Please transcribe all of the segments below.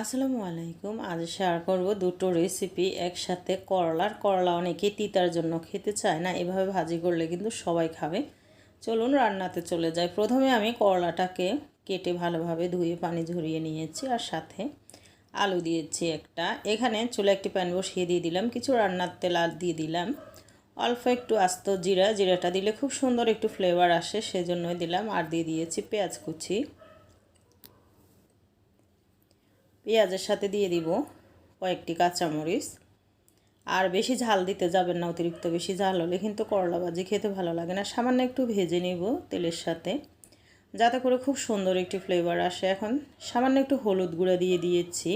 আসসালামু আলাইকুম। আজ শেয়ার করব দুটো রেসিপি একসাথে করলার করলা অনেকে তিতার জন্য খেতে চায় না, এভাবে ভাজি করলে কিন্তু সবাই খাবে। চলুন রান্নাতে চলে যাই। প্রথমে আমি করলাটাকে কেটে ভালোভাবে ধুয়ে পানি ঝরিয়ে নিয়েছি আর সাথে আলু দিয়েছি একটা। এখানে চুলে একটি প্যান বসিয়ে দিয়ে দিলাম, কিছু রান্নার তেল আর দিয়ে দিলাম। অল্প একটু আস্ত জিরা, জিরাটা দিলে খুব সুন্দর একটু ফ্লেভার আসে, সেজন্যই দিলাম। আর দিয়ে দিয়েছি পেঁয়াজ কুচি। পেঁয়াজের সাথে দিয়ে দিব কয়েকটি কাঁচামরিচ। আর বেশি ঝাল দিতে যাবেন না, অতিরিক্ত বেশি ঝাল হলে কিন্তু করলা ভাজি খেতে ভালো লাগে না। সামান্য একটু ভেজে নিব তেলের সাথে, যাতে করে খুব সুন্দর একটি ফ্লেভার আসে। এখন সামান্য একটু হলুদ গুঁড়া দিয়ে দিয়েছি।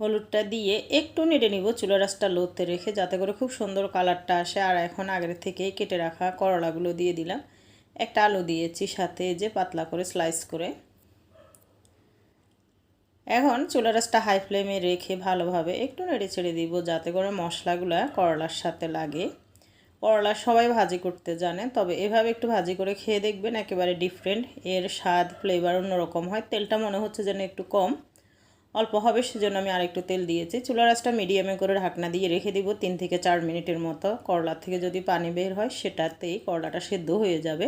হলুদটা দিয়ে একটু নেড়ে নিব চুলা রাসটা লোতে রেখে, যাতে করে খুব সুন্দর কালারটা আসে। আর এখন আগের থেকেই কেটে রাখা করলাগুলো দিয়ে দিলাম। একটা আলু দিয়েছি সাথে যে পাতলা করে স্লাইস করে। এখন চুলা রাসটা হাই ফ্লেমে রেখে ভালোভাবে একটু নেড়ে ছেড়ে দিব, যাতে করে মশলাগুলো করলার সাথে লাগে। করলা সবাই ভাজি করতে জানে, তবে এভাবে একটু ভাজি করে খেয়ে দেখবেন একেবারে ডিফারেন্ট এর স্বাদ ফ্লেভার অন্যরকম হয়। তেলটা মনে হচ্ছে যেন একটু কম। অল্প হবে, সেজন্য আমি আরেকটু তেল দিয়েছি। চুলা রাসটা মিডিয়ামে করে ঢাকনা দিয়ে রেখে দিব তিন থেকে চার মিনিটের মতো। করলা থেকে যদি পানি বের হয়, সেটাতেই করলাটা সেদ্ধ হয়ে যাবে।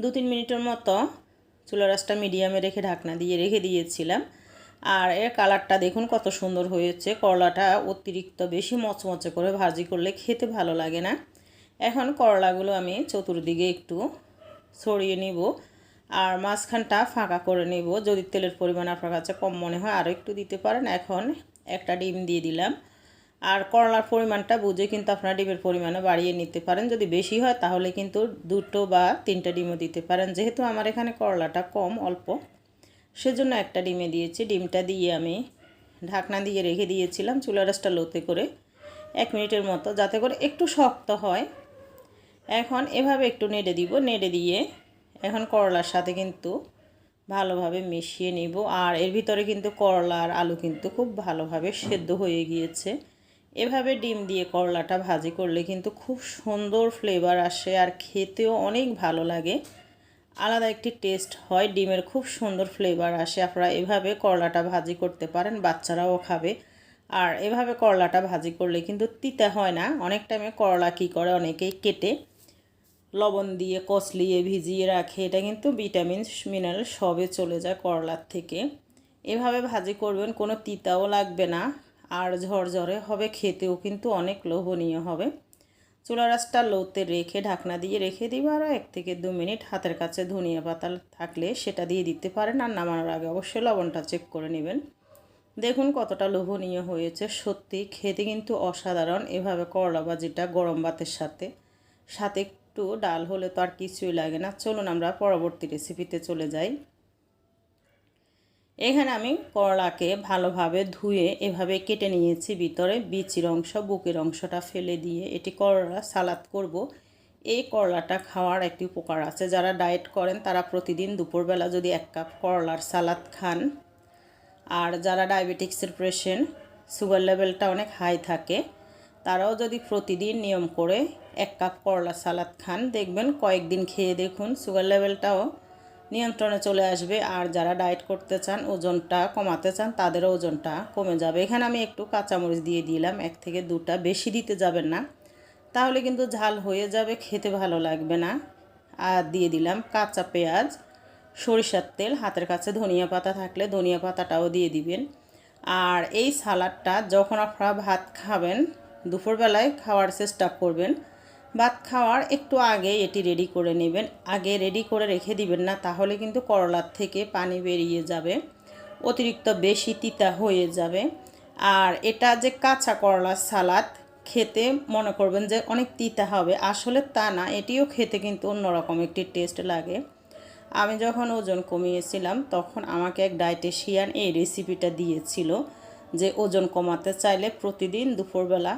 দু তিন মিনিটের মতো চুলা রাসটা মিডিয়ামে রেখে ঢাকনা দিয়ে রেখে দিয়েছিলাম। আর এর কালারটা দেখুন কত সুন্দর হয়েছে। করলাটা অতিরিক্ত বেশি মচমচে করে ভাজি করলে খেতে ভালো লাগে না। এখন করলাগুলো আমি চতুর্দিকে একটু ছড়িয়ে নিব আর মাঝখানটা ফাঁকা করে নেব। যদি তেলের পরিমাণ আপনার কাছে কম মনে হয় আরও একটু দিতে পারেন। এখন একটা ডিম দিয়ে দিলাম। আর করলার পরিমাণটা বুঝে কিন্তু আপনারা ডিমের পরিমাণও বাড়িয়ে নিতে পারেন। যদি বেশি হয় তাহলে কিন্তু দুটো বা তিনটা ডিমও দিতে পারেন। যেহেতু আমার এখানে করলাটা কম, অল্প, সেজন্য একটা ডিমে দিয়েছি। ডিমটা দিয়ে আমি ঢাকনা দিয়ে রেখে দিয়েছিলাম চুলা রাসটা লোতে করে এক মিনিটের মতো, যাতে করে একটু শক্ত হয়। এখন এভাবে একটু নেড়ে দিব। নেড়ে দিয়ে এখন করলার সাথে কিন্তু ভালোভাবে মিশিয়ে নিব। আর এর ভিতরে কিন্তু করলা আর আলু কিন্তু খুব ভালোভাবে সেদ্ধ হয়ে গিয়েছে। এভাবে ডিম দিয়ে করলাটা ভাজি করলে কিন্তু খুব সুন্দর ফ্লেভার আসে আর খেতেও অনেক ভালো লাগে। আলাদা একটি টেস্ট হয়, ডিমের খুব সুন্দর ফ্লেভার আসে। আপনারা এভাবে করলাটা ভাজি করতে পারেন, বাচ্চারাও খাবে। আর এভাবে করলাটা ভাজি করলে কিন্তু তিতে হয় না। অনেক টাইমে করলা কী করে? অনেকেই কেটে লবণ দিয়ে, কসলিয়ে, ভিজিয়ে রাখে। এটা কিন্তু ভিটামিন মিনারেল সবে চলে যায় করলার থেকে। এভাবে ভাজি করবেন, কোনো তিতাও লাগবে না। আর ঝরঝরে হবে খেতেও কিন্তু অনেক লোভনীয় হবে। চুলা রাসটা লোতে রেখে ঢাকনা দিয়ে রেখে দিবে আর এক থেকে দু মিনিট হাতের কাছে ধনিয়া পাতা থাকলে সেটা দিয়ে দিতে পারেন আর নামানোর আগে অবশ্যই লবণটা চেক করে নেবেন। দেখুন কতটা লোভনীয় হয়েছে, সত্যি খেতে কিন্তু অসাধারণ। এভাবে করলা ভাজিটা গরম ভাতের সাথে সাথে একটু ডাল হলে তো আর কিছুই লাগে না। চলুন আমরা পরবর্তী রেসিপিতে চলে যাই। এখানে আমি করলাকে ভালোভাবে ধুয়ে এভাবে কেটে নিয়েছি। ভিতরে বিচির অংশ, বুকের অংশটা ফেলে দিয়ে এটি করলা সালাদ করব। এই করলাটা খাওয়ার একটি উপকার আছে। যারা ডায়েট করেন, তারা প্রতিদিন দুপুরবেলা যদি এক কাপ করলার সালাদ খান। আর যারা ডায়াবেটিক্সের পেশেন্ট সুগার লেভেলটা অনেক হাই থাকে, তারাও যদি প্রতিদিন নিয়ম করে এক কাপ করলা সালাদ খান, দেখবেন কয়েকদিন খেয়ে দেখুন সুগার লেভেলটাও নিয়ন্ত্রণে চলে আসবে। আর যারা ডায়েট করতে চান, ওজনটা কমাতে চান, তাদেরও ওজনটা কমে যাবে। এখানে আমি একটু কাঁচামরিচ দিয়ে দিলাম। এক থেকে দুটা বেশি দিতে যাবেন না। তাহলে কিন্তু ঝাল হয়ে যাবে, খেতে ভালো লাগবে না। আর দিয়ে দিলাম কাঁচা পেঁয়াজ, সরিষার তেল, হাতের কাছে ধনিয়া পাতা থাকলে ধনিয়া পাতাটাও দিয়ে দিবেন। আর এই সালাডটা যখন আপনারা ভাত খাবেন, দুপুরবেলায় খাওয়ার চেষ্টা করবেন ভাত খাওয়ার একটু আগে এটি রেডি করে নেবেন। আগে রেডি করে রেখে দিবেন না, তাহলে কিন্তু করলার থেকে পানি বেরিয়ে যাবে। অতিরিক্ত বেশি তিতা হয়ে যাবে। আর এটা যে কাঁচা করলার সালাদ, খেতে মনে করবেন যে অনেক তিতা হবে। আসলে তা না, এটিও খেতে কিন্তু অন্যরকম একটি টেস্ট লাগে। আমি যখন ওজন কমিয়েছিলাম, তখন আমাকে এক ডায়েটেশিয়ান এই রেসিপিটা দিয়েছিল যে ওজন কমাতে চাইলে প্রতিদিন দুপুরবেলা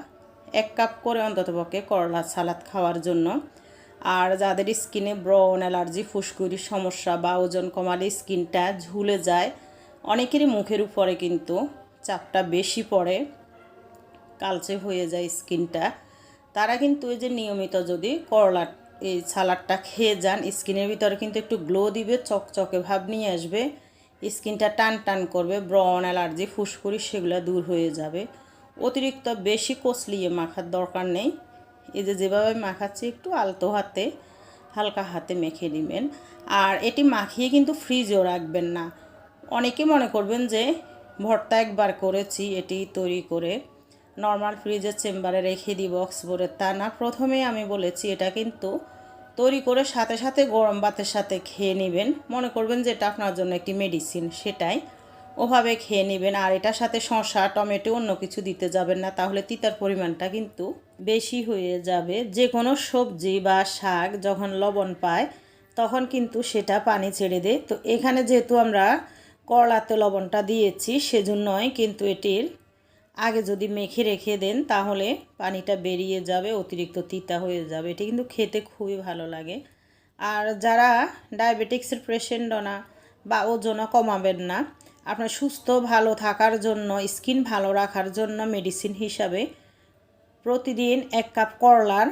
এক কাপ করে অন্ততপক্ষে করলা সালাদ খাওয়ার জন্য। আর যাদের স্কিনে ব্রন অ্যালার্জি ফুসকুড়ির সমস্যা বা ওজন কমালে স্কিনটা ঝুলে যায়, অনেকেরই মুখের উপরে কিন্তু চাপটা বেশি পড়ে, কালচে হয়ে যায় স্কিনটা। তারা কিন্তু এই যে নিয়মিত যদি করলা, এই সালাডটা খেয়ে যান, স্কিনের ভিতরে কিন্তু একটু গ্লো দিবে, চকচকে ভাব নিয়ে আসবে, স্কিনটা টান টান করবে ব্রন অ্যালার্জি, ফুসকুড়ি সেগুলো দূর হয়ে যাবে। অতিরিক্ত বেশি কচলিয়ে মাখার দরকার নেই। এই যে যেভাবে মাখাচ্ছি একটু আলতো হাতে, হালকা হাতে মেখে নেবেন। আর এটি মাখিয়ে কিন্তু ফ্রিজেও রাখবেন না। অনেকে মনে করবেন যে, ভর্তা একবার করেছি, এটি তৈরি করে নর্মাল ফ্রিজের চেম্বারে রেখে দিই, বক্স ভরে। তা না প্রথমেই আমি বলেছি এটা কিন্তু তৈরি করে সাথে সাথে গরম ভাতের সাথে খেয়ে নেবেন। মনে করবেন যে এটা আপনার জন্য একটি মেডিসিন, সেটাই। ওভাবে খেয়ে নেবেন আর এটার সাথে শশা টমেটো অন্য কিছু দিতে যাবেন না। তাহলে তিতার পরিমাণটা কিন্তু বেশি হয়ে যাবে। যে কোনো সবজি বা শাক যখন লবণ পায়, তখন কিন্তু সেটা পানি ছেড়ে দেয় তো এখানে যেহেতু আমরা করলাতে লবণটা দিয়েছি, সেজন্যই কিন্তু এটির আগে যদি মেখে রেখে দেন, তাহলে পানিটা বেরিয়ে যাবে, অতিরিক্ত তিতা হয়ে যাবে। এটি কিন্তু খেতে খুবই ভালো লাগে। আর যারা ডায়াবেটিক্সের পেশেন্ট না বা ওজনও কমাবেন না আপনার সুস্থ, ভালো থাকার জন্য, স্কিন ভালো রাখার জন্য মেডিসিন হিসাবে প্রতিদিন এক কাপ করলার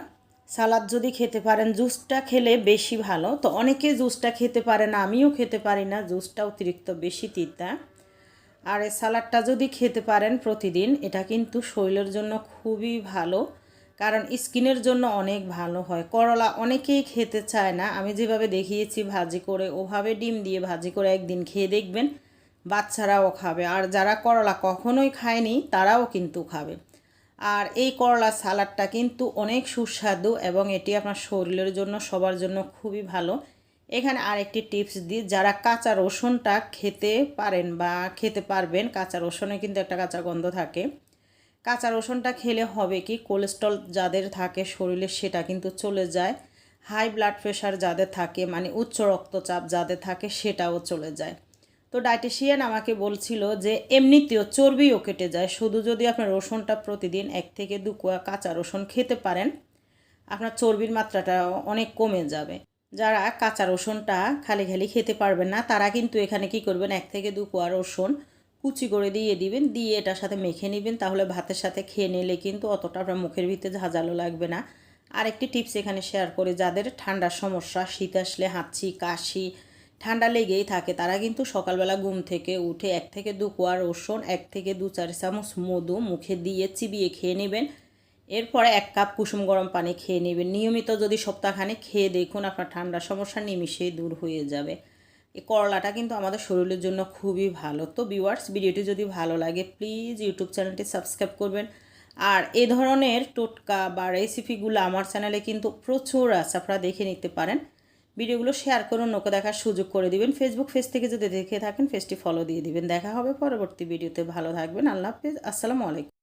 সালাদ যদি খেতে পারেন, জুসটা খেলে বেশি ভালো। তো অনেকে জুসটা খেতে পারে না, আমিও খেতে পারি না, জুসটা অতিরিক্ত বেশি তিতা। আর এই সালাডটা যদি খেতে পারেন প্রতিদিন, এটা কিন্তু শরীরের জন্য খুবই ভালো, কারণ স্কিনের জন্য অনেক ভালো হয়। করলা অনেকেই খেতে চায় না। আমি যেভাবে দেখিয়েছি, ভাজি করে, ওভাবে ডিম দিয়ে ভাজি করে একদিন খেয়ে দেখবেন বাচ্চারাও খাবে। আর যারা করলা কখনোই খায়নি, তারাও কিন্তু খাবে। আর এই করলা সালাডটা কিন্তু অনেক সুস্বাদু এবং এটি আপনার শরীরের জন্য, সবার জন্য খুবই ভালো। এখানে আরেকটি টিপস দিই, যারা কাঁচা রসুনটা খেতে পারেন বা খেতে পারবেন, কাঁচা রসুনে কিন্তু একটা কাঁচা গন্ধ থাকে। কাঁচা রসুনটা খেলে হবে কি, কোলেস্ট্রল যাদের থাকে শরীরে সেটা কিন্তু চলে যায়। হাই ব্লাড প্রেশার যাদের থাকে মানে উচ্চ রক্তচাপ যাদের থাকে, সেটাও চলে যায়। তো ডায়েটিশিয়ান আমাকে বলছিল যে, এমনিতেও চর্বিও কেটে যায়। শুধু যদি আপনার রসুনটা প্রতিদিন এক থেকে দু কোয়া কাঁচা রসুন খেতে পারেন, আপনার চর্বির মাত্রাটা অনেক কমে যাবে। যারা কাঁচা রসুনটা খালি খালি খেতে পারবেন না, তারা কিন্তু এখানে কি করবেন, এক থেকে দু কোয়া রসুন কুচি করে দিয়ে দিবেন, দিয়ে এটার সাথে মেখে নেবেন। তাহলে ভাতের সাথে খেয়ে নিলে কিন্তু অতটা আপনার মুখের ভিতরে ঝাঁঝালো লাগবে না। আরেকটি টিপস এখানে শেয়ার করে, যাদের ঠান্ডার সমস্যা, শীত আসলে হাঁচি, কাশি ঠান্ডা লেগেই থাকে। তারা কিন্তু সকালবেলা ঘুম থেকে উঠে এক থেকে দু কোয়া রসুন, এক থেকে দু চার চামচ মধু মুখে দিয়ে চিবিয়ে খেয়ে নেবেন। এরপরে এক কাপ কুসুম গরম পানি খেয়ে নেবেন। নিয়মিত যদি সপ্তাহখানে খেয়ে দেখুন আপনার ঠান্ডার সমস্যা নিমিশেই দূর হয়ে যাবে। এই করলাটা কিন্তু আমাদের শরীরের জন্য খুবই ভালো। তো ভিউয়ার্স ভিডিওটি যদি ভালো লাগে প্লিজ ইউটিউব চ্যানেলটি সাবস্ক্রাইব করবেন। আর এ ধরনের টোটকা বা রেসিপিগুলো আমার চ্যানেলে কিন্তু প্রচুর আছে, আপনারা দেখে নিতে পারেন। ভিডিওগুলো শেয়ার করে অন্যকে দেখার সুযোগ করে দিবেন। ফেসবুক পেজ থেকে যদি দেখে থাকেন পেজটি ফলো দিয়ে দিবেন। দেখা হবে পরবর্তী ভিডিওতে। ভালো থাকবেন। আল্লাহ হাফিজ। আসসালামু আলাইকুম।